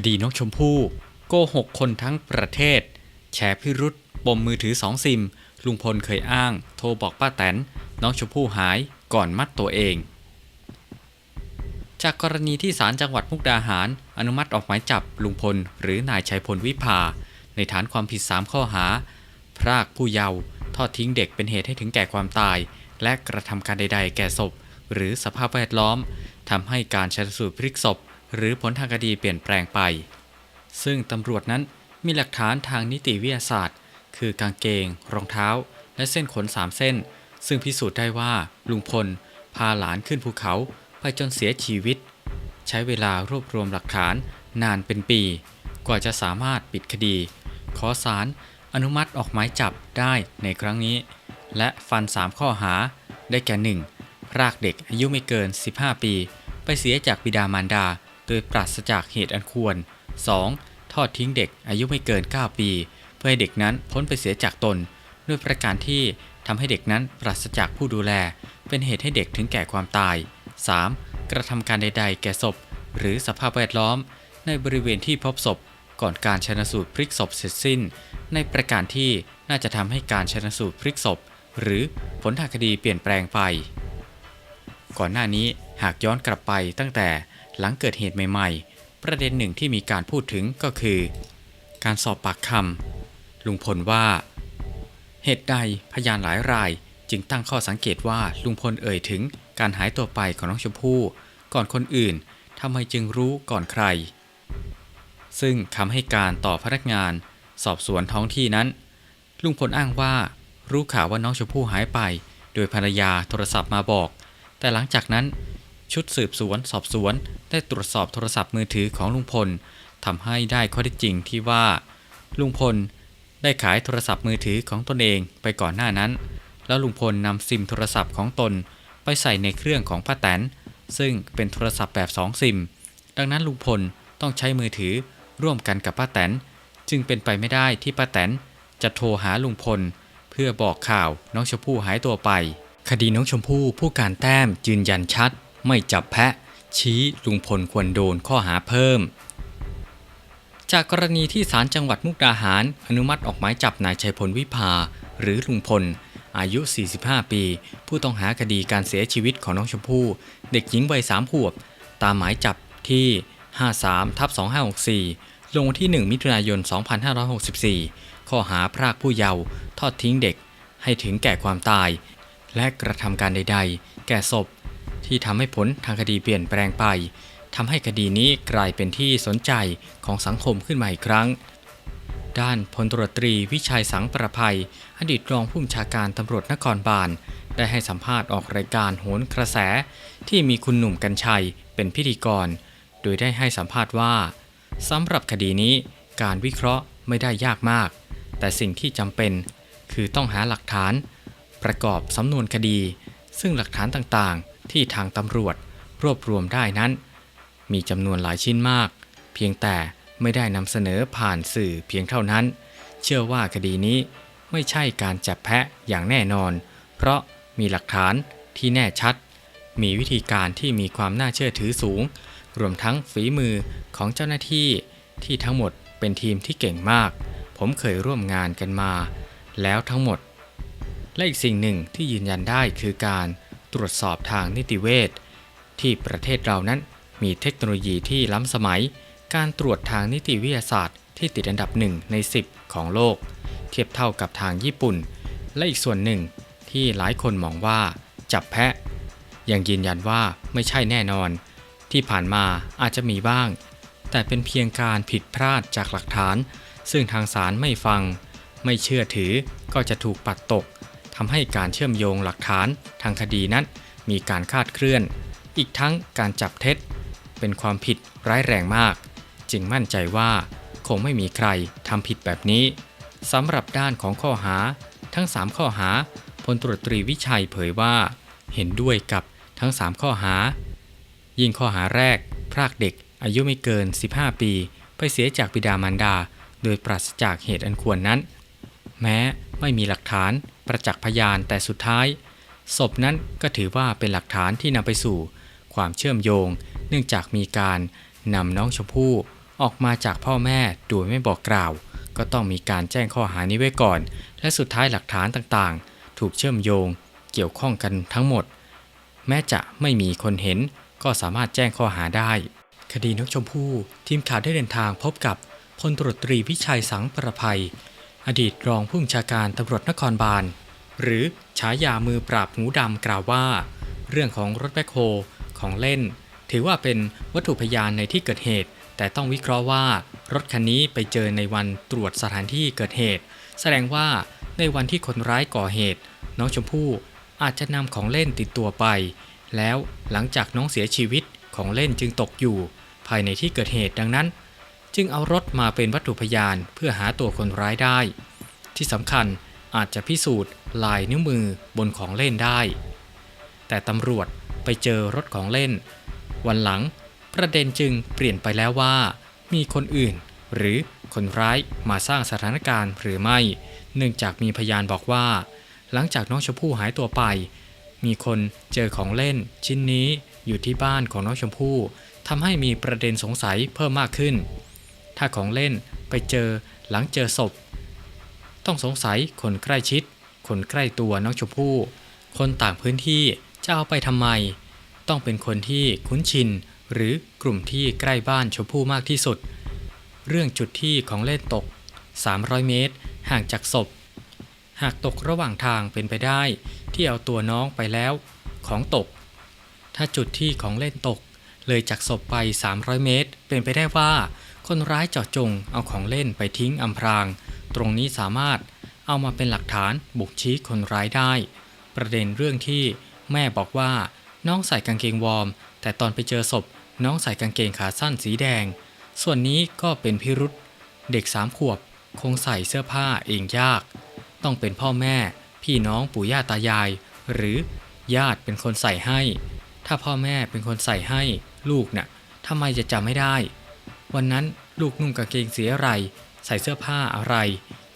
คดีน้องชมพู่ โกหกคนทั้งประเทศแฉพิรุษปมมือถือสองซิม ลุงพลเคยอ้าง โทรบอกป้าแตน น้องชมพู่หายก่อนมัดตัวเอง จากกรณีที่ศาลจังหวัดมุกดาหาร อนุมัติออกหมายจับลุงพล หรือนายชัยพลวิภา ในฐานความผิด 3 ข้อหา พรากผู้เยาว์ทอดทิ้งเด็กเป็นเหตุให้ถึงแก่ความตาย และกระทำการใด ๆ แก่ศพ หรือสภาพแวดล้อมทำให้การชันสูตรพลิกศพ หรือผลทางคดีเปลี่ยนแปลงไป ซึ่งตำรวจนั้นมีหลักฐานทางนิติวิทยาศาสตร์ คือกางเกง รองเท้า และเส้นขนสามเส้น ซึ่งพิสูจน์ได้ว่าลุงพล พาหลานขึ้นภูเขาไปจนเสียชีวิต ใช้เวลารวบรวมหลักฐานนานเป็นปี กว่าจะสามารถปิดคดี ขอศาลอนุมัติออกหมายจับได้ในครั้งนี้ และฟัน 3 ข้อหา ได้แก่ 1. รากเด็กอายุไม่เกิน 15 ปี ไปเสียจากบิดามารดา โดยปราศจากเหตุอันควร 2. ทอดทิ้งเด็กอายุไม่เกิน 9 ปี เพื่อให้เด็กนั้นพ้นไปเสียจากตน ด้วยประการที่ทำให้เด็กนั้นปราศจากผู้ดูแล เป็นเหตุให้เด็กถึงแก่ความตาย 3. กระทำการใด ๆ แก่ศพ หรือสภาพแวดล้อม ในบริเวณที่พบศพ ก่อนการชนสูตรพลิกศพเสร็จสิ้น ในประการที่น่าจะทำให้การชนสูตรพลิกศพ หรือผลทางคดีเปลี่ยนแปลงไป ก่อนหน้านี้หากย้อนกลับไปตั้งแต่ หลังเกิดเหตุใหม่ๆ ประเด็นหนึ่งที่มีการพูดถึงก็คือ การสอบปากคำลุงพลว่า เหตุใดพยานหลายรายจึงตั้งข้อสังเกตว่าลุงพลเอ่ยถึงการหายตัวไปของน้องชมพู่ก่อนคนอื่นทำไมจึงรู้ก่อนใคร ซึ่งคำให้การต่อพนักงาน สอบสวนท้องที่นั้น ลุงพลอ้างว่า รู้ข่าวว่าน้องชมพู่หายไป โดยภรรยาโทรศัพท์มาบอก แต่หลังจากนั้น ชุดสืบสวนสอบสวน ได้ตรวจสอบโทรศัพท์มือถือของลุงพลทำให้ได้ข้อเท็จจริงที่ว่า ลุงพลได้ขายโทรศัพท์มือถือของตนเองไปก่อนหน้านั้น แล้วลุงพลนำซิมโทรศัพท์ของตนไปใส่ในเครื่องของป้าแตน ซึ่งเป็นโทรศัพท์แบบ2ซิม ดังนั้นลุงพลต้องใช้มือถือร่วมกันกับป้าแตน จึงเป็นไปไม่ได้ที่ป้าแตนจะโทรหาลุงพล เพื่อบอกข่าวน้องชมพู่หายตัวไป คดีน้องชมพู่ผู้การแต้มยืนยันชัด ไม่จับแพะ ชี้ลุงพลควรโดนข้อหาเพิ่ม จากกรณีที่ศาลจังหวัดมุกดาหาร อนุมัติออกหมายจับนายชัยพลวิภา หรือลุงพล อายุ 45 ปี ผู้ต้องหาคดีการเสียชีวิตของน้องชมพู่ เด็กหญิงวัย3ขวบ ตามหมายจับที่ 53ทับ2564 ลงวันที่ 1 มิถุนายน 2564 ข้อหาพรากผู้เยาว์ทอดทิ้งเด็กให้ถึงแก่ความตาย และกระทำการใด ๆ แก่ศพ ที่ทำให้ผลทางคดีเปลี่ยนแปลงไปทำให้คดีนี้กลายเป็นที่สนใจของสังคมขึ้นมาอีกครั้ง ด้านพลตรตรีวิชัยสังประภัย อดีตรองผู้บัญชาการตำรวจนครบาล ได้ให้สัมภาษณ์ออกรายการโหนกระแส ที่มีคุณหนุ่มกัญชัยเป็นพิธีกร โดยได้ให้สัมภาษณ์ว่าสำหรับคดีนี้การวิเคราะห์ไม่ได้ยากมาก แต่สิ่งที่จำเป็น คือต้องหาหลักฐาน ประกอบสำนวนคดี ซึ่งหลักฐานต่างๆ ที่ทางตำรวจรวบรวมได้นั้น มีจำนวนหลายชิ้นมาก เพียงแต่ไม่ได้นำเสนอผ่านสื่อเพียงเท่านั้น เชื่อว่าคดีนี้ไม่ใช่การจับแพะอย่างแน่นอน เพราะมีหลักฐานที่แน่ชัด มีวิธีการที่มีความน่าเชื่อถือสูง รวมทั้งฝีมือของเจ้าหน้าที่ที่ทั้งหมดเป็นทีมที่เก่งมาก ผมเคยร่วมงานกันมา แล้วทั้งหมด และอีกสิ่งหนึ่งที่ยืนยันได้คือการ ตรวจสอบทางนิติเวชที่ประเทศเรานั้นมีเทคโนโลยีที่ล้ำสมัย การตรวจทางนิติวิทยาศาสตร์ที่ติดอันดับหนึ่งใน 10 ของโลก เทียบเท่ากับทางญี่ปุ่น และอีกส่วนหนึ่งที่หลายคนมองว่าจับแพะ ยังยืนยันว่าไม่ใช่แน่นอน ที่ผ่านมาอาจจะมีบ้าง แต่เป็นเพียงการผิดพลาดจากหลักฐาน ซึ่งทางศาลไม่ฟัง ไม่เชื่อถือก็จะถูกปัดตก ทำให้การเชื่อมโยงหลักฐานทางคดีนั้น มีการคาดเคลื่อน อีกทั้งการจับเท็จ เป็นความผิดร้ายแรงมาก จึงมั่นใจว่าคงไม่มีใครทำผิดแบบนี้สำหรับด้านของข้อหา ทั้ง 3 ข้อหาพลตรวจตรีวิชัยเผยว่า เห็นด้วยกับทั้ง 3 ข้อหา ยิ่งข้อหาแรก พรากเด็กอายุไม่เกิน 15 ปี ไปเสียจากบิดามารดา โดยปราศจากเหตุอันควรนั้น แม้ไม่มีหลักฐาน ประจักษ์พยานแต่สุดท้าย ศพนั้นก็ถือว่าเป็นหลักฐานที่นำไปสู่ ความเชื่อมโยง เนื่องจากมีการนำน้องชมพู่ออกมาจากพ่อแม่โดยไม่บอกกล่าว ก็ต้องมีการแจ้งข้อหานี้ไว้ก่อน และสุดท้ายหลักฐานต่างๆ ถูกเชื่อมโยง เกี่ยวข้องกันทั้งหมด แม้จะไม่มีคนเห็นก็สามารถแจ้งข้อหาได้ คดีนกชมพู่ทีมข่าวได้เดินทางพบกับพลตรตรีวิชัยสังประภัย อดีตรองผู้บัญชาการตำรวจนครบาล หรือฉายามือปราบหูดำกล่าวว่า เรื่องของรถแบ็คโฮของเล่น ถือว่าเป็นวัตถุพยานในที่เกิดเหตุ แต่ต้องวิเคราะห์ว่ารถคันนี้ไปเจอในวันตรวจสถานที่เกิดเหตุ แสดงว่าในวันที่คนร้ายก่อเหตุ น้องชมพู่อาจจะนำของเล่นติดตัวไป แล้วหลังจากน้องเสียชีวิตของเล่นจึงตกอยู่ ภายในที่เกิดเหตุดังนั้น จึงเอารถมาเป็นวัตถุพยานเพื่อหาตัวคนร้ายได้ ที่สำคัญอาจจะพิสูจน์ลายนิ้วมือบนของเล่นได้ แต่ตำรวจไปเจอรถของเล่น วันหลังประเด็นจึงเปลี่ยนไปแล้วว่า มีคนอื่น หรือคนร้ายมาสร้างสถานการณ์หรือไม่ เนื่องจากมีพยานบอกว่า หลังจากน้องชมพู่หายตัวไป มีคนเจอของเล่น ชิ้นนี้อยู่ที่บ้านของน้องชมพู่ทำให้มีประเด็นสงสัยเพิ่มมากขึ้น ถ้าของเล่นไปเจอหลังเจอศพ ต้องสงสัยคนใกล้ชิด คนใกล้ตัวน้องชมพู่ คนต่างพื้นที่จะเอาไปทำไม ต้องเป็นคนที่คุ้นชิน หรือกลุ่มที่ใกล้บ้านชมพู่มากที่สุด เรื่องจุดที่ของเล่นตก 300 เมตร ห่างจากศพ หากตกระหว่างทางเป็นไปได้ ที่เอาตัวน้องไปแล้วของตก ถ้าจุดที่ของเล่นตกเลยจากศพไป 300 เมตร เป็นไปได้ว่า คนร้ายเจาะจงเอาของเล่นไปทิ้งอำพราง ตรงนี้สามารถเอามาเป็นหลักฐานบุกชี้คนร้ายได้ ประเด็นเรื่องที่แม่บอกว่า น้องใส่กางเกงวอร์ม แต่ตอนไปเจอศพ น้องใส่กางเกงขาสั้นสีแดง ส่วนนี้ก็เป็นพิรุษเด็กสามขวบคงใส่เสื้อผ้าเองยาก ต้องเป็นพ่อแม่ พี่น้องปู่ย่าตายาย หรือญาติเป็นคนใส่ให้ ถ้าพ่อแม่เป็นคนใส่ให้ลูกน่ะทำไมจะจำไม่ได้ วันนั้นลูกนุ่งกางเกงสีอะไร ใส่เสื้อผ้าอะไร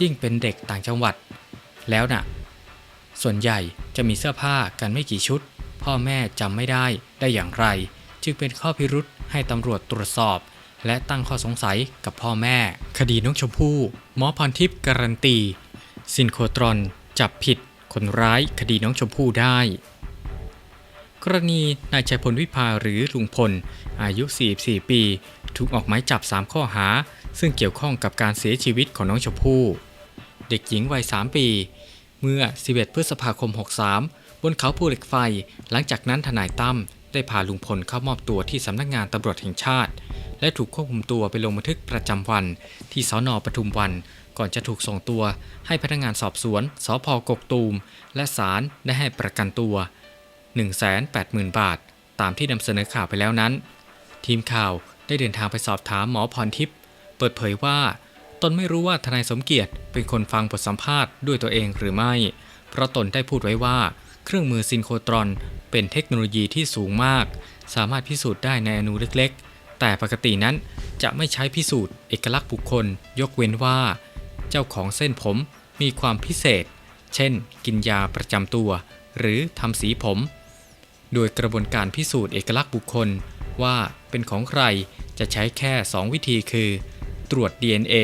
ยิ่งเป็นเด็กต่างจังหวัด แล้วน่ะ ส่วนใหญ่จะมีเสื้อผ้ากันไม่กี่ชุด พ่อแม่จำไม่ได้ได้อย่างไร จึงเป็นข้อพิรุษให้ตำรวจตรวจสอบ และตั้งข้อสงสัยกับพ่อแม่ คดีน้องชมพู่หมอพรทิพย์การันตี ซินโครตรอน จับผิด คนร้ายคดีน้องชมพู่ได้กรณีนายชัยพลวิภาหรือลุงพล อายุ 44 ปี ถูกออกหมายจับ 3 ข้อหา ซึ่งเกี่ยวข้องกับการเสียชีวิตของน้องชมพู่ เด็กหญิงวัย 3 ปี เมื่อ 11 พฤษภาคม 63 บนเขาภูเหล็กไฟ หลังจากนั้นทนายตั้มได้พาลุงพลเข้ามอบตัวที่สำนักงานตำรวจแห่งชาติ และถูกควบคุมตัวไปลงบันทึกประจำวัน ที่สอนอปทุมวัน ก่อนจะถูกส่งตัว ให้พนักงานสอบสวนสพกกตูม และศาลได้ให้ประกันตัว 180,000 บาท ตามที่นำเสนอข่าวไปแล้วนั้น ทีมข่าว ได้เดินทางไปสอบถามหมอพรทิพย์เปิดเผยว่า ตนไม่รู้ว่าทนายสมเกียรติเป็นคนฟังบทสัมภาษณ์ด้วยตัวเองหรือไม่ เพราะตนได้พูดไว้ว่า เครื่องมือซินโครตรอน เป็นเทคโนโลยีที่สูงมาก สามารถพิสูจน์ได้ในอนูเล็กๆ แต่ปกตินั้นจะไม่ใช้พิสูจน์เอกลักษณ์บุคคล ยกเว้นว่า เจ้าของเส้นผมมีความพิเศษ เช่น กินยาประจำตัว หรือทำสีผม โดยกระบวนการพิสูจน์เอกลักษณ์บุคคล ว่าเป็นของใครจะใช้แค่ 2 วิธีคือ ตรวจ DNA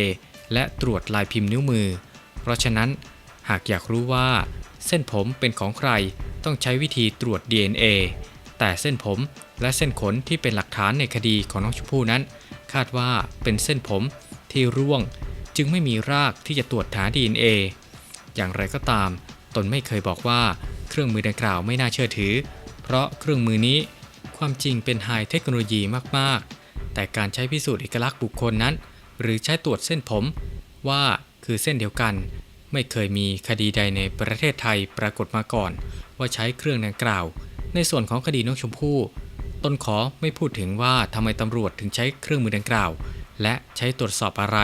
และตรวจลายพิมพ์นิ้วมือ เพราะฉะนั้นหากอยากรู้ว่า เส้นผมเป็นของใครต้องใช้วิธีตรวจ DNA แต่เส้นผมและเส้นขนที่เป็นหลักฐานในคดีของน้องชมพู่นั้น คาดว่าเป็นเส้นผมที่ร่วง จึงไม่มีรากที่จะตรวจหา DNA อย่างไรก็ตาม ตนไม่เคยบอกว่าเครื่องมือดังกล่าวไม่น่าเชื่อถือ เพราะเครื่องมือนี้ ความจริงเป็นไฮเทคโนโลยีมาก ๆ แต่การใช้พิสูจน์เอกลักษณ์บุคคลนั้น หรือใช้ตรวจเส้นผม ว่าคือเส้นเดียวกัน ไม่เคยมีคดีใดในประเทศไทยปรากฏมาก่อน ว่าใช้เครื่องดังกล่าว ในส่วนของคดีน้องชมพู่ตนขอไม่พูดถึงว่าทำไมตำรวจถึงใช้เครื่องมือดังกล่าว และใช้ตรวจสอบอะไร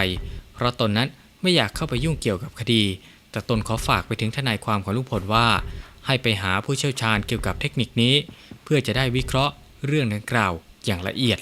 เพราะตนนั้นไม่อยากเข้าไปยุ่งเกี่ยวกับคดี แต่ตนขอฝากไปถึงทนายความของลุงพลว่า ให้ไปหาผู้เชี่ยวชาญเกี่ยวกับเทคนิคนี้ เพื่อจะได้วิเคราะห์ เรื่องดังกล่าวอย่างละเอียด